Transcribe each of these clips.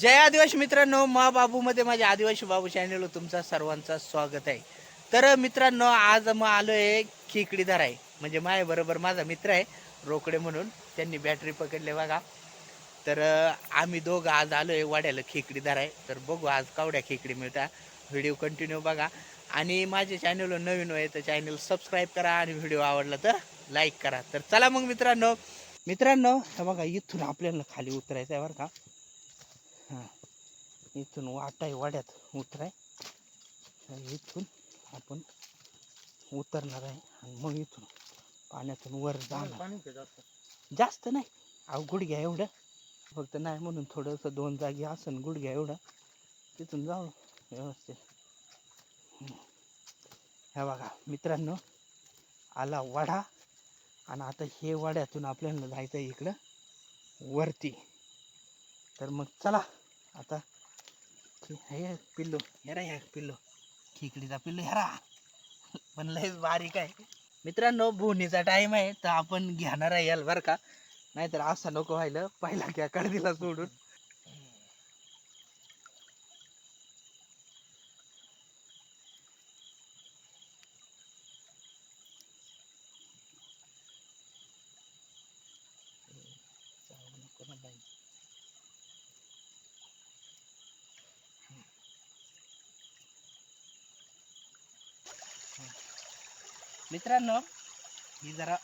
जय आदिवासी मित्रांनो मा बाबूमध्ये माझ्या आदिवासी बाबू चॅनलवर तुमचा सर्वांचा स्वागत आहे. तर मित्रांनो आज मग आलो आहे खेकडी आहे. म्हणजे माय बरोबर माझा मित्र आहे रोकडे म्हणून. त्यांनी बॅटरी पकडले बघा. तर आम्ही दोघं आज आलो आहे वाड्याला खेकडी आहे. तर बघू आज कावड्या खेकडी मिळतात. व्हिडिओ कंटिन्यू बघा. आणि माझ्या चॅनलवर नवीन आहे तर चॅनल सबस्क्राईब करा आणि व्हिडिओ आवडला तर लाईक करा. तर चला मग मित्रांनो. मित्रांनो बघा इथून आपल्याला खाली उतरायचं आहे बरं का. हां. इथून वाट आहे वाड्यात उतराय. आणि इथून आपण उतरणार आहे. आणि मग इथून पाण्यातून वर जाणार. जास्त नाही. अहो गुडघ्या एवढं. फक्त नाही म्हणून थोडंसं दोन जागी असन गुडघ्या एवढं. तिथून जाऊ व्यवस्थित. हम्म. हे बघा मित्रांनो आला वाडा. आणि आता हे वाड्यातून आपल्याला जायचं आहे इकडं. वरती. तर मग चला. आता हे पिल्लू. हेरा ह्या पिल्लू. खिकडीचा पिल्लू हेरा पण लयच बारीक आहे. मित्रांनो भुवनीचा टाइम आहे तर आपण घेणार आहे याल बरं का? नाहीतर असं नको व्हायला. पहिला घ्या कडदीला सोडून जाऊ नको ना बाई. मित्रांनो ही जरा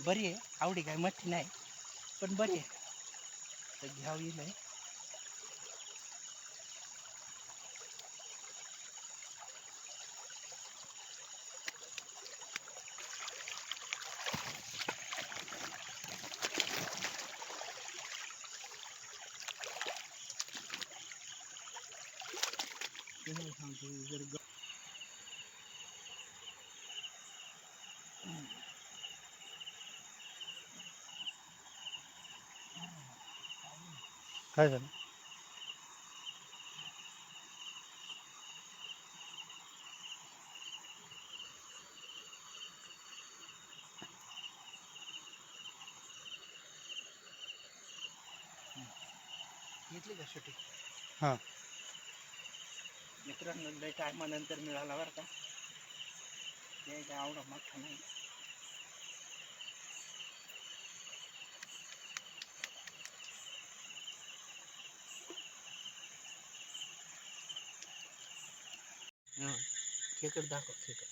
बरी आहे. आवडी काय मच्छी नाही पण बरी आहे. तर घ्यावी नाही सांगतो, जर काय झालं? घेतली का सुट्टी हां. मित्रांनो लय टायमानंतर मिळाला बरं का. ते काय आवडा मोठा नाही. खेकड दाखव खेकड.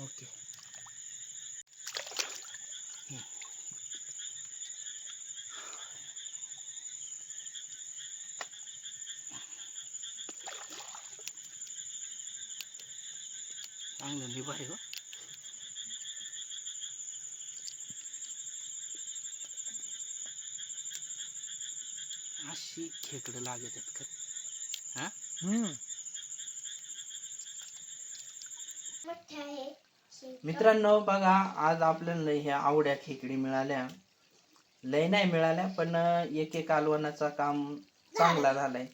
ओके. चांगलं निभाय आहे हो. अशी खेकडं लागत आहेत का हा? मित्रांनो बघा आज आपल्याला ह्या आवड्या खेकडी मिळाल्या. लय नाही मिळाल्या पण एक एक कालवणाचा काम चांगला झालाय.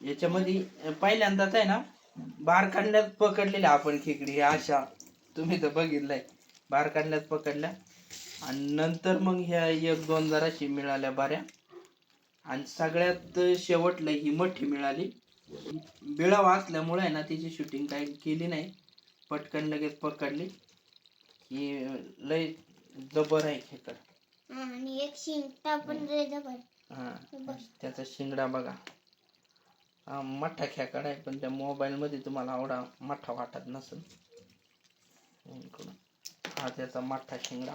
याच्यामध्ये पहिल्यांदाच आहे ना बारकांड्यात पकडलेल्या आपण खेकडी ह्या अशा. तुम्ही तर बघितलंय. बारकांड्यात पकडल्या. आणि नंतर मग ह्या एक दोन जराशी मिळाल्या बऱ्या. आणि सगळ्यात शेवटला ही मोठी मिळाली. बिळावा असल्यामुळे आहे ना तिची शूटिंग काही केली नाही. पटकन लगेच पकडली. ही लय जबर आहे खेकड. आणि एक शिंगटा पण लय जबर हा त्याचा शिंगडा बघा. हा मोठा खेकड आहे पण त्या मोबाईल मध्ये तुम्हाला आवडा मोठा वाटत नसेल. इकडून. हा त्याचा मोठा शिंगडा.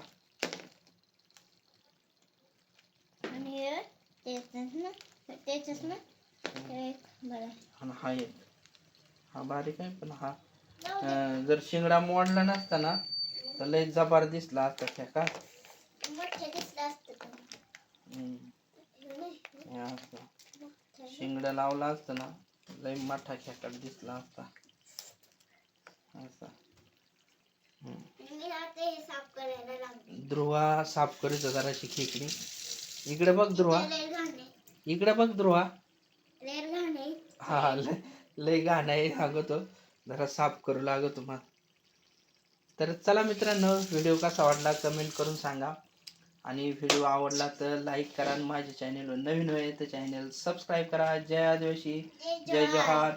आणि हे? ना आणि हा एक हा बारीक आहे पण हा. अं, जर शिंगडा मोडला नसता ना तर लय जबर दिसला असता. हम्म. हे नाही, हे असं. शिंगडा लावला असता ना लय मोठा खेकड दिसला असता असा हम्म. मी आता साफ करायला लागले ध्रुवा साफ करीत जराशी खेकडी इकडे बघ ध्रुवा. इकडे बघ ध्रुवा. हा लय लय घाण आहे सांगतो. जरा साफ करू लागतो मग तर चला मित्रांनो व्हिडिओ कसा वाटला कमेंट करून सांगा. आणि व्हिडिओ आवडला तर लाईक करा आणि माझ्या चॅनेलवर नवीन होय तर चॅनेल सबस्क्राईब करा. जय आदिवासी. जय जोहार